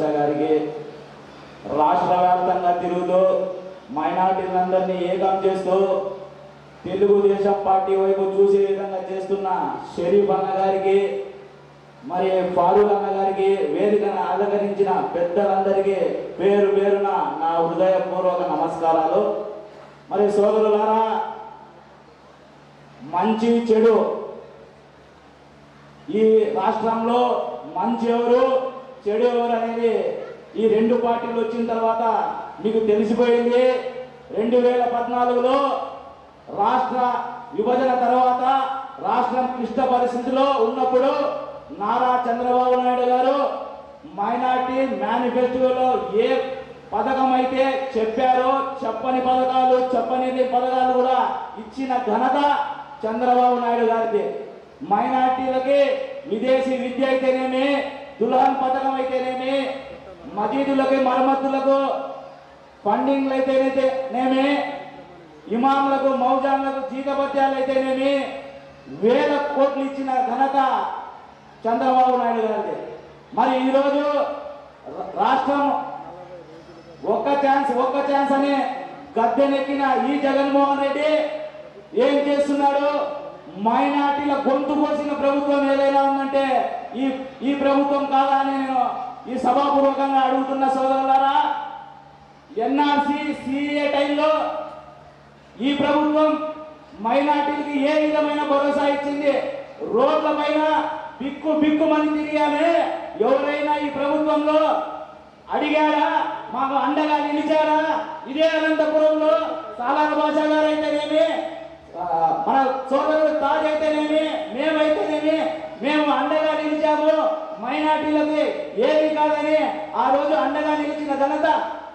భాష గారికి రాష్ట్ర వ్యాప్తంగా తిరుగుతూ మైనార్టీలందరినీ ఏకం చేస్తూ తెలుగుదేశం పార్టీ వైపు చూసే విధంగా చేస్తున్న షరీఫ్ అన్న గారికి మరి ఫారూక్ అన్న గారికి వేదికను అలంకరించిన పెద్దలందరికీ పేరు పేరున నా హృదయపూర్వక నమస్కారాలు. మరి సోదరులారా మంచి చెడు. ఈ రాష్ట్రంలో మంచి ఎవరు? చెడు ఎవరు అనేది ఈ రెండు పార్టీలు వచ్చిన తర్వాత మీకు తెలిసిపోయింది. రెండు వేల పద్నాలుగులో రాష్ట్ర విభజన తర్వాత రాష్ట్రం క్లిష్ట పరిస్థితిలో ఉన్నప్పుడు నారా చంద్రబాబు నాయుడు గారు మైనార్టీ మేనిఫెస్టోలో ఏ పథకం అయితే చెప్పారో చెప్పని పథకాలు చెప్పని పథకాలు కూడా ఇచ్చిన ఘనత చంద్రబాబు నాయుడు గారిది. మైనార్టీలకి విదేశీ విద్య అయితేనేమి అయితేనేమి మసీదులకి మరమ్మతులకు ఫండింగ్లు అయితేనేమి ఇమాములకు మౌజాన్లకు జీతభత్యాలు అయితేనేమి వేల కోట్లు ఇచ్చిన ఘనత చంద్రబాబు నాయుడు గారిది. మరి ఈరోజు రాష్ట్రం ఒక్క ఛాన్స్ ఒక్క ఛాన్స్ అని గద్దెనెక్కిన ఈ జగన్మోహన్ రెడ్డి ఏం చేస్తున్నాడు? మైనార్టీల గొంతు కోసిన ప్రభుత్వం ఏదైనా ఉందంటే ఈ ఈ ప్రభుత్వం కాదా అని నేను ఈ సభాపూర్వకంగా అడుగుతున్న సోదరులారా ఎన్ఆర్సి సిఏ టైంలో ఈ ప్రభుత్వం మైనార్టీలకి ఏ విధమైన భరోసా ఇచ్చింది? రోడ్ల పైన బిక్కు బిక్కు మంది తిరిగామే. ఎవరైనా ఈ ప్రభుత్వంలో అడిగారా? మాకు అండగా నిలిచారా? ఇదే అనంతపురంలో సాలార భాష గారు అయితేనేమి మన సోదరుడు తాజ్ అయితేనేమి మేమైతేనేమి మేము అండగా నిలిచాము మైనార్టీలకి ఏది కాదని ఆ రోజు అండగా నిలిచిన ఘనత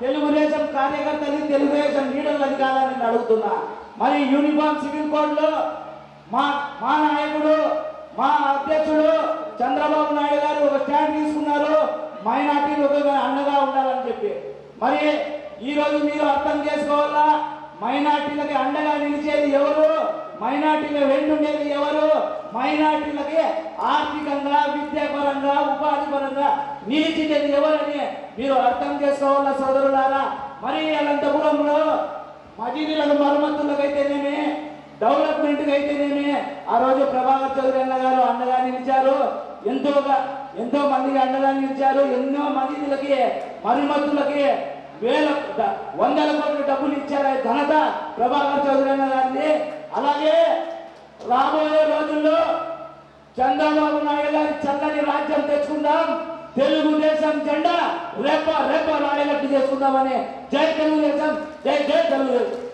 తెలుగుదేశం కార్యకర్తలు తెలుగుదేశం లీడర్లది కాదని నేను అడుగుతున్నా. మరి యూనిఫామ్ సివిల్ కోడ్లో మా మా నాయకుడు మా అధ్యక్షుడు చంద్రబాబు నాయుడు గారు ఒక స్టాండ్ తీసుకున్నారు. మైనార్టీలకు అండగా ఉండాలని చెప్పి. మరి ఈరోజు మీరు అర్థం చేసుకోవాలా? మైనార్టీలకి అండగా నిలిచేది ఎవరు? మైనార్టీల వెంటుండేది ఎవరు? మైనార్టీలకి ఆర్థికంగా విద్యాపరంగా ఉపాధి పరంగా నిలిచిండేది ఎవరని మీరు అర్థం చేసుకోవాల సోదరులారా? మరి అనంతపురంలో మసీదులకు మరమ్మతులకైతేనేమి డెవలప్మెంట్కి అయితేనేమి ఆ రోజు ప్రభాకర్ చౌదరి అన్న గారు అండగా నిలిచారు. ఎంతో ఎంతో మందికి అండగా నిలిచారు. ఎన్నో మసీదులకి మరమ్మతులకి వేల వందల కోట్ల డబ్బులు ఇచ్చారు ఘనత ప్రభాకర్ చౌదరి అన్న గారిని. అలాగే రాబోయే రోజుల్లో చంద్రబాబు నాయుడు గారి చల్లని రాజ్యం తెచ్చుకుందాం. తెలుగుదేశం జెండా రేప రేప రాడేటట్టు చేసుకుందామని. జై తెలుగుదేశం జై జై తెలుగుదేశం.